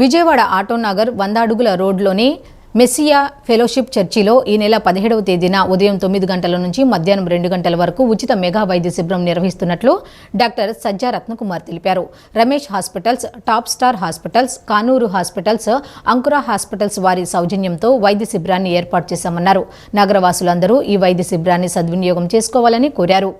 విజయవాడ ఆటోనగర్ వంద అడుగుల రోడ్లోని మెస్సియా ఫెలోషిప్ చర్చిలో ఈ నెల పదిహేడవ తేదీన ఉదయం తొమ్మిది గంటల నుంచి మధ్యాహ్నం రెండు గంటల వరకు ఉచిత మెగా వైద్య శిబిరం నిర్వహిస్తున్నట్లు డాక్టర్ సజ్జా రత్నకుమార్ తెలిపారు. Ramesh hospitals top star hospitals Kanuru hospitals Ankura hospitals వారి సౌజన్యంతో వైద్య శిబిరాన్ని ఏర్పాటు చేశామన్నారు. నగరవాసులందరూ ఈ వైద్య శిబిరాన్ని సద్వినియోగం చేసుకోవాలని కోరారు.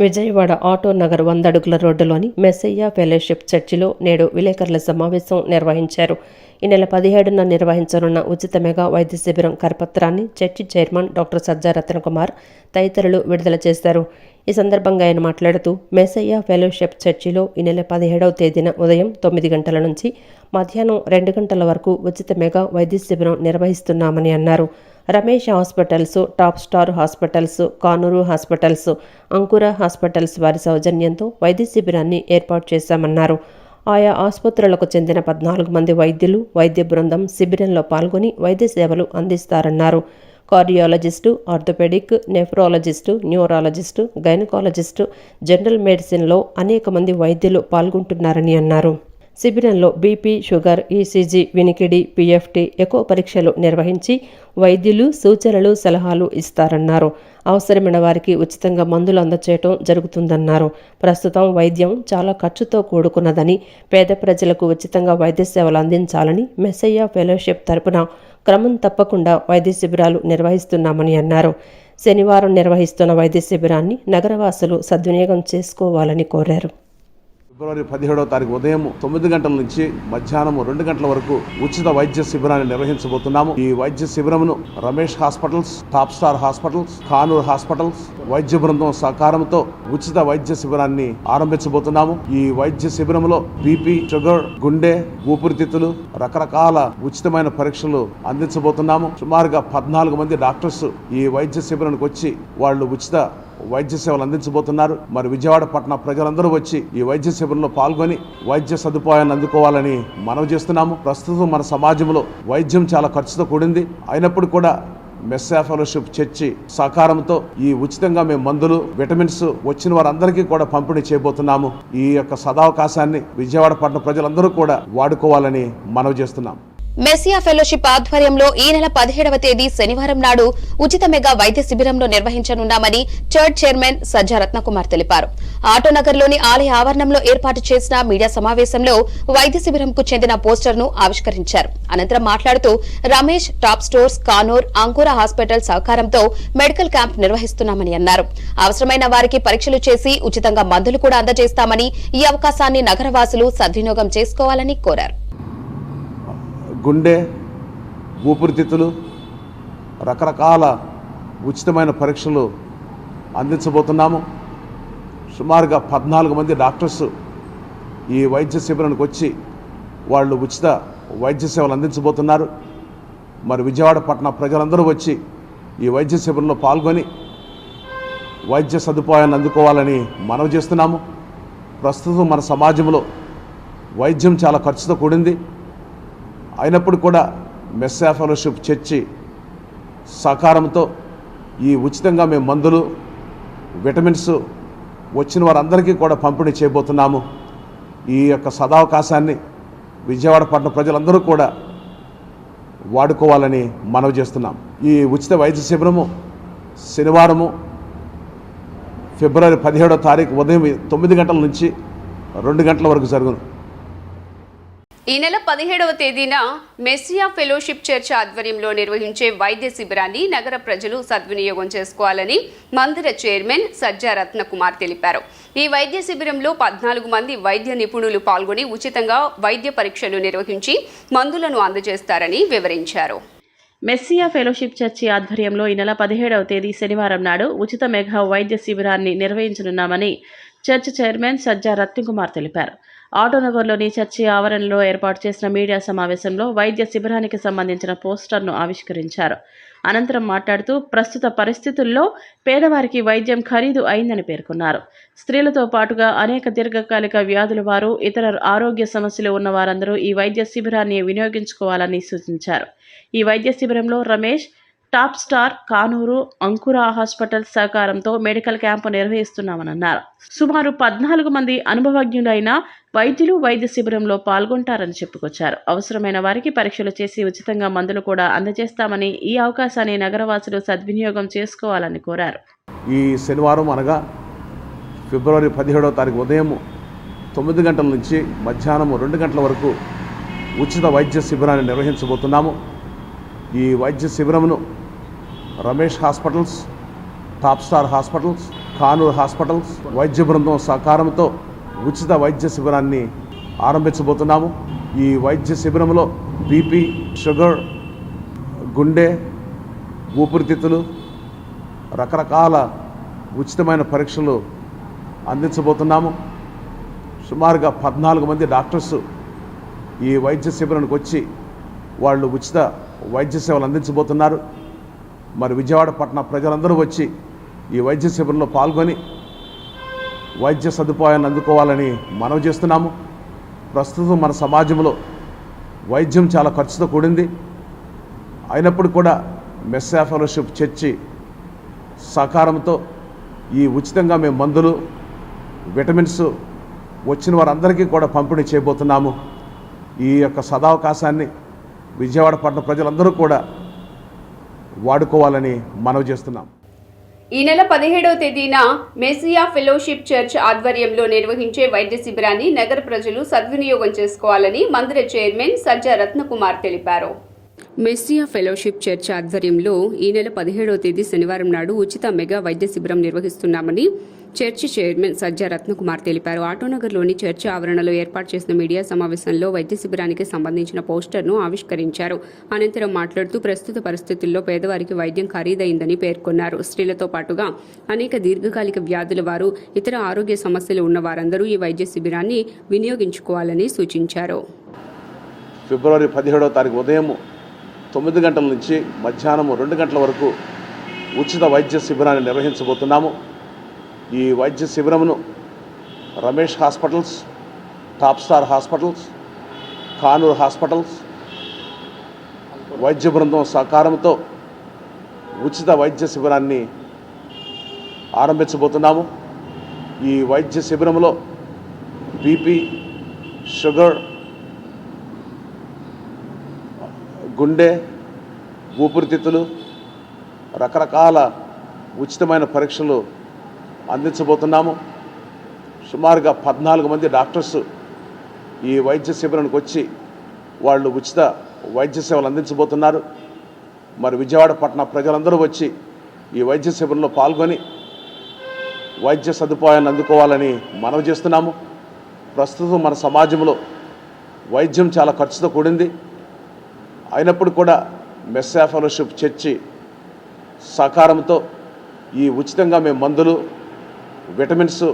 విజయవాడ ఆటో నగర్ వందడుగుల రోడ్డులోని మెస్సయ్య ఫెలోషిప్ చర్చిలో నేడు విలేకరుల సమావేశం నిర్వహించారు. ఈ నెల పదిహేడున నిర్వహించనున్న ఉచిత మెగా వైద్య శిబిరం కరపత్రాన్ని church chairman doctor Sajja Ratnakumar తదితరులు విడుదల చేశారు. ఈ సందర్భంగా ఆయన మాట్లాడుతూ మెస్సయ్య ఫెలోషిప్ చర్చిలో ఈ నెల పదిహేడవ తేదీన ఉదయం తొమ్మిది గంటల నుంచి మధ్యాహ్నం రెండు గంటల వరకు ఉచిత మెగా వైద్య శిబిరం నిర్వహిస్తున్నామని అన్నారు. Ramesh hospitals top star hospitals Kanuru hospitals Ankura hospitals వారి సౌజన్యంతో వైద్య శిబిరాన్ని ఏర్పాటు చేశామన్నారు. ఆయా ఆసుపత్రులకు చెందిన పద్నాలుగు మంది వైద్యులు వైద్య బృందం శిబిరంలో పాల్గొని వైద్య సేవలు అందిస్తారన్నారు. Cardiologist orthopaedic nephrologist neurologist gynaecologist general మెడిసిన్లో అనేక మంది వైద్యులు పాల్గొంటున్నారని అన్నారు. శిబిరంలో బీపీ షుగర్ ఈసీజీ వినికిడి పీఎఫ్టీ ఎకో పరీక్షలు నిర్వహించి వైద్యులు సూచనలు సలహాలు ఇస్తారన్నారు. అవసరమైన వారికి ఉచితంగా మందులు అందచేయటం జరుగుతుందన్నారు. ప్రస్తుతం వైద్యం చాలా ఖర్చుతో కూడుకున్నదని పేద ప్రజలకు ఉచితంగా వైద్య సేవలు అందించాలని మెస్సయ్య ఫెలోషిప్ తరపున క్రమం తప్పకుండా వైద్య శిబిరాలు నిర్వహిస్తున్నామని అన్నారు. శనివారం నిర్వహిస్తున్న వైద్య శిబిరాన్ని నగరవాసులు సద్వినియోగం చేసుకోవాలని కోరారు. ఫిబ్రవరి పదిహేడవ తారీఖు ఉదయం తొమ్మిది గంటల నుంచి మధ్యాహ్నం రెండు గంటల వరకు ఉచిత వైద్య శిబిరాన్ని నిర్వహించబోతున్నాము. ఈ వైద్య శిబిరమును Ramesh hospitals top star hospitals Kanur hospitals వైద్య బృందం సహకారంతో ఉచిత వైద్య శిబిరాన్ని ఆరంభించబోతున్నాము. ఈ వైద్య శిబిరంలో బీపీ షుగర్ గుండె ఊపిరితిత్తులు రకరకాల ఉచితమైన పరీక్షలు అందించబోతున్నాము. సుమారుగా పద్నాలుగు మంది డాక్టర్స్ ఈ వైద్య శిబిరానికి వచ్చి వాళ్ళు ఉచిత వైద్య సేవలు అందించబోతున్నారు. మరి విజయవాడ పట్టణ ప్రజలందరూ వచ్చి ఈ వైద్య శిబిరంలో పాల్గొని వైద్య సదుపాయాన్ని అందుకోవాలని మనవి చేస్తున్నాము. ప్రస్తుతం మన సమాజంలో వైద్యం చాలా ఖర్చుతో కూడింది. అయినప్పుడు కూడా మెస్సా ఫెలోషిప్ చర్చి సహకారంతో ఈ ఉచితంగా మేము మందులు విటమిన్స్ వచ్చిన వారందరికీ కూడా పంపిణీ చేయబోతున్నాము. ఈ యొక్క సదావకాశాన్ని విజయవాడ పట్టణ ప్రజలందరూ కూడా వాడుకోవాలని మనవి చేస్తున్నాం. మెస్సియా ఫెలోషిప్ ఆధ్వర్యంలో ఈ నెల పదిహేడవ తేదీ శనివారం నాడు ఉచిత మెగా వైద్య శిబిరంలో నిర్వహించనున్నామని చర్చ్ చైర్మన్ సజ్జా రత్నకుమార్ తెలిపారు. ఆటోనగర్లోని ఆలయ ఆవరణంలో ఏర్పాటు చేసిన మీడియా సమావేశంలో వైద్య శిబిరంకు చెందిన పోస్టర్ను ఆవిష్కరించారు. అనంతరం మాట్లాడుతూ రమేష్ టాప్ స్టోర్స్ కానూర్ అంకుర హాస్పిటల్ సహకారంతో మెడికల్ క్యాంప్ నిర్వహిస్తున్నామని అన్నారు. అవసరమైన వారికి పరీక్షలు చేసి ఉచితంగా మందులు కూడా అందజేస్తామని ఈ అవకాశాన్ని నగరవాసులు సద్వినియోగం చేసుకోవాలని కోరారు. గుండె ఊపిరితిత్తులు రకరకాల ఉచితమైన పరీక్షలు అందించబోతున్నాము. సుమారుగా పద్నాలుగు మంది డాక్టర్స్ ఈ వైద్య శిబిరానికి వచ్చి వాళ్ళు ఉచిత వైద్య సేవలు అందించబోతున్నారు. మరి విజయవాడ పట్టణ ప్రజలందరూ వచ్చి ఈ వైద్య శిబిరంలో పాల్గొని వైద్య సదుపాయాన్ని అందుకోవాలని మనవి చేస్తున్నాము. ప్రస్తుతం మన సమాజంలో వైద్యం చాలా ఖర్చుతో కూడింది. అయినప్పుడు కూడా మెస్సా ఫెలోషిప్ చర్చి సహకారంతో ఈ ఉచితంగా మేము మందులు విటమిన్స్ వచ్చిన వారందరికీ కూడా పంపిణీ చేయబోతున్నాము. ఈ యొక్క సదావకాశాన్ని విజయవాడ పట్టణ ప్రజలందరూ కూడా వాడుకోవాలని మనవి చేస్తున్నాం. ఈ ఉచిత వైద్య శిబిరము శనివారము ఫిబ్రవరి పదిహేడో తారీఖు ఉదయం తొమ్మిది గంటల నుంచి రెండు గంటల వరకు జరుగును. ఈ నెల పదిహేడవ తేదీన మెస్సియా ఫెలోషిప్ చర్చ్ ఆధ్వర్యంలో నిర్వహించే వైద్య శిబిరాన్ని నగర ప్రజలు సద్వినియోగం చేసుకోవాలని మందిర చైర్మన్ సజ్జా రత్నకుమార్ తెలిపారు. ఈ వైద్య శిబిరంలో పద్నాలుగు మంది వైద్య నిపుణులు పాల్గొని ఉచితంగా వైద్య పరీక్షలు నిర్వహించి మందులను అందజేస్తారని వివరించారు. మెస్సియా ఫెలోషిప్ చర్చి ఆధ్వర్యంలో ఈ నెల పదిహేడవ తేదీ శనివారం నాడు ఉచిత మెగా వైద్య శిబిరాన్ని నిర్వహించనున్నామని చర్చ్ చైర్మన్ సజ్జా రత్నకుమార్ తెలిపారు. ఆటోనగర్లోని చర్చి ఆవరణలో ఏర్పాటు చేసిన మీడియా సమావేశంలో వైద్య శిబిరానికి సంబంధించిన పోస్టర్ను ఆవిష్కరించారు. అనంతరం మాట్లాడుతూ ప్రస్తుత పరిస్థితుల్లో పేదవారికి వైద్యం ఖరీదు అయిందని పేర్కొన్నారు. స్త్రీలతో పాటుగా అనేక దీర్ఘకాలిక వ్యాధుల వారు ఇతర ఆరోగ్య సమస్యలు ఉన్న వారందరూ ఈ వైద్య శిబిరాన్ని వినియోగించుకోవాలని సూచించారు. ఈ వైద్య శిబిరంలో రమేష్ టాప్ స్టార్ కానూరు అంకుర హాస్పిటల్ సహకారంతో మెడికల్ క్యాంపు నిర్వహిస్తున్నామని అన్నారు. సుమారు పద్నాలుగు మంది అనుభవజ్ఞులైన వైద్యులు వైద్య శిబిరంలో పాల్గొంటారని చెప్పుకొచ్చారు. అవసరమైన వారికి పరీక్షలు చేసి ఉచితంగా మందులు కూడా అందజేస్తామని ఈ అవకాశాన్ని నగరవాసులు సద్వినియోగం చేసుకోవాలని కోరారు. ఈ శనివారం అనగా ఫిబ్రవరి పదిహేడవ తారీఖు ఉదయం తొమ్మిది గంటల నుంచి మధ్యాహ్నం రెండు గంటల వరకు ఉచిత వైద్య శిబిరాన్ని నిర్వహించబోతున్నాము. ఈ వైద్య శిబిరమును Ramesh hospitals top star hospitals Kanuru hospitals వైద్య బృందం సహకారంతో ఉచిత వైద్య శిబిరాన్ని ఆరంభించబోతున్నాము. ఈ వైద్య శిబిరంలో బీపీ షుగర్ గుండె ఊపిరితిత్తులు రకరకాల ఉచితమైన పరీక్షలు అందించబోతున్నాము. సుమారుగా పద్నాలుగు మంది డాక్టర్స్ ఈ వైద్య శిబిరానికి వచ్చి వాళ్ళు ఉచిత వైద్య సేవలు అందించబోతున్నారు. మరి విజయవాడ పట్టణ ప్రజలందరూ వచ్చి ఈ వైద్య శిబిరంలో పాల్గొని వైద్య సదుపాయాన్ని అందుకోవాలని మనవి చేస్తున్నాము. ప్రస్తుతం మన సమాజంలో వైద్యం చాలా ఖర్చుతో కూడింది. అయినప్పుడు కూడా మెస్సా ఫెలోషిప్ చర్చి సహకారంతో ఈ ఉచితంగా మేము మందులు విటమిన్స్ వచ్చిన వారందరికీ కూడా పంపిణీ చేయబోతున్నాము. ఈ యొక్క సదావకాశాన్ని విజయవాడ పట్టణ ప్రజలందరూ కూడా వాడుకోవాలని మనవి చేస్తున్నాం. ఈ నెల పదిహేడవ తేదీన మెసియా ఫెలోషిప్ చర్చ్ ఆధ్వర్యంలో నిర్వహించే వైద్య శిబిరాన్ని నగర ప్రజలు సద్వినియోగం చేసుకోవాలని మందిర చైర్మన్ సజ్జా రత్నకుమార్ తెలిపారు. మెస్సియా ఫెలోషిప్ చర్చ్ ఆధ్వర్యంలో ఈ నెల పదిహేడవ తేదీ శనివారం నాడు ఉచిత మెగా వైద్య శిబిరం నిర్వహిస్తున్నామని చర్చి చైర్మన్ సజ్జా రత్నకుమార్ తెలిపారు. ఆటోనగర్లోని చర్చి ఆవరణలో ఏర్పాటు చేసిన మీడియా సమావేశంలో వైద్య శిబిరానికి సంబంధించిన పోస్టర్ను ఆవిష్కరించారు. అనంతరం మాట్లాడుతూ ప్రస్తుత పరిస్థితుల్లో పేదవారికి వైద్యం ఖరీదైందని పేర్కొన్నారు. స్త్రీలతో పాటుగా అనేక దీర్ఘకాలిక వ్యాధుల వారు ఇతర ఆరోగ్య సమస్యలు ఉన్న వారందరూ ఈ వైద్య శిబిరాన్ని వినియోగించుకోవాలని సూచించారు. ఫిబ్రవరి పదిహేడవ తారీఖు ఉదయం తొమ్మిది గంటల నుంచి మధ్యాహ్నం రెండు గంటల వరకు ఉచిత వైద్య శిబిరాన్ని నిర్వహించబోతున్నాము. ఈ వైద్య శిబిరమును Ramesh hospitals top star hospitals Kanuru hospitals వైద్య బృందం సహకారంతో ఉచిత వైద్య శిబిరాన్ని ఆరంభించబోతున్నాము. ఈ వైద్య శిబిరంలో బీపీ షుగర్ గుండె ఊపిరితిత్తులు రకరకాల ఉచితమైన పరీక్షలు అందించబోతున్నాము. సుమారుగా పద్నాలుగు మంది డాక్టర్స్ ఈ వైద్య శిబిరానికి వచ్చి వాళ్ళు ఉచిత వైద్య సేవలు అందించబోతున్నారు. మరి విజయవాడ పట్టణ ప్రజలందరూ వచ్చి ఈ వైద్య శిబిరంలో పాల్గొని వైద్య సదుపాయాన్ని అందుకోవాలని మనవి చేస్తున్నాము. ప్రస్తుతం మన సమాజంలో వైద్యం చాలా ఖర్చుతో కూడింది. అయినప్పుడు కూడా మెస్సా ఫెలోషిప్ చర్చి సహకారంతో ఈ ఉచితంగా మేము మందులు విటమిన్స్